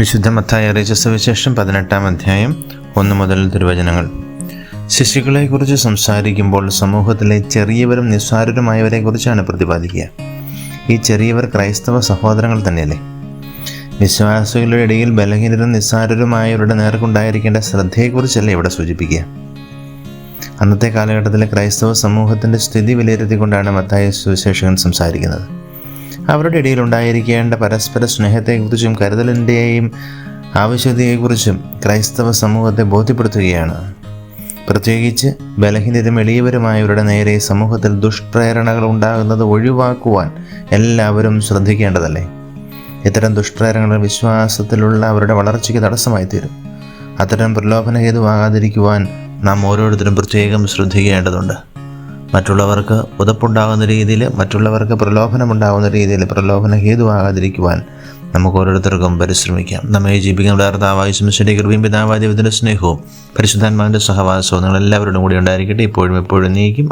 വിശുദ്ധ മത്തായ സുവിശേഷം പതിനെട്ടാം അധ്യായം ഒന്ന് മുതൽ തിരുവചനങ്ങൾ. ശിശുക്കളെക്കുറിച്ച് സംസാരിക്കുമ്പോൾ സമൂഹത്തിലെ ചെറിയവരും നിസ്സാരരുമായവരെക്കുറിച്ചാണ് പ്രതിപാദിക്കുക. ഈ ചെറിയവർ ക്രൈസ്തവ സഹോദരങ്ങൾ തന്നെയല്ലേ? വിശ്വാസികളുടെ ഇടയിൽ ബലഹീനരും നിസ്സാരരുമായവരുടെ നേർക്കുണ്ടായിരിക്കേണ്ട ശ്രദ്ധയെക്കുറിച്ചല്ലേ ഇവിടെ സൂചിപ്പിക്കുക. അന്നത്തെ കാലഘട്ടത്തിലെ ക്രൈസ്തവ സമൂഹത്തിന്റെ സ്ഥിതി വിലയിരുത്തിക്കൊണ്ടാണ് മത്തായ സുവിശേഷകൻ സംസാരിക്കുന്നത്. അവരുടെ ഇടയിൽ ഉണ്ടായിരിക്കേണ്ട പരസ്പര സ്നേഹത്തെക്കുറിച്ചും കരുതലിന്റെയും ആവശ്യകതയെക്കുറിച്ചും ക്രൈസ്തവ സമൂഹത്തെ ബോധ്യപ്പെടുത്തുകയാണ്. പ്രത്യേകിച്ച് ബലഹീനരും എളിയവരുമായവരുടെ നേരെ സമൂഹത്തിൽ ദുഷ്പ്രേരണകൾ ഉണ്ടാകുന്നത് ഒഴിവാക്കുവാൻ എല്ലാവരും ശ്രദ്ധിക്കേണ്ടതല്ലേ? ഇത്തരം ദുഷ്പ്രേരണകൾ വിശ്വാസത്തിലുള്ള അവരുടെ വളർച്ചയ്ക്ക് തടസ്സമായി തീരും അത്തരം പ്രലോഭന ഹേതുവാകാതിരിക്കുവാൻ നാം ഓരോരുത്തരും പ്രത്യേകം ശ്രദ്ധിക്കേണ്ടതുണ്ട്. മറ്റുള്ളവർക്ക് ഉതപ്പുണ്ടാകുന്ന രീതിയിൽ മറ്റുള്ളവർക്ക് പ്രലോഭനമുണ്ടാകുന്ന രീതിയിൽ പ്രലോഭന ഹേതുവാകാതിരിക്കുവാൻ നമുക്ക് ഓരോരുത്തർക്കും പരിശ്രമിക്കാം. നമ്മെ ജീവിക്കുന്ന കർത്താവായുസും ശരി കൃപയും പിതാവാദ്യത്തിന്റെ സ്നേഹവും പരിശുദ്ധാത്മാവിന്റെ സഹവാസവും നിങ്ങൾ എല്ലാവരോടും കൂടി ഉണ്ടായിരിക്കട്ടെ. ഇപ്പോഴും എപ്പോഴും നീക്കും.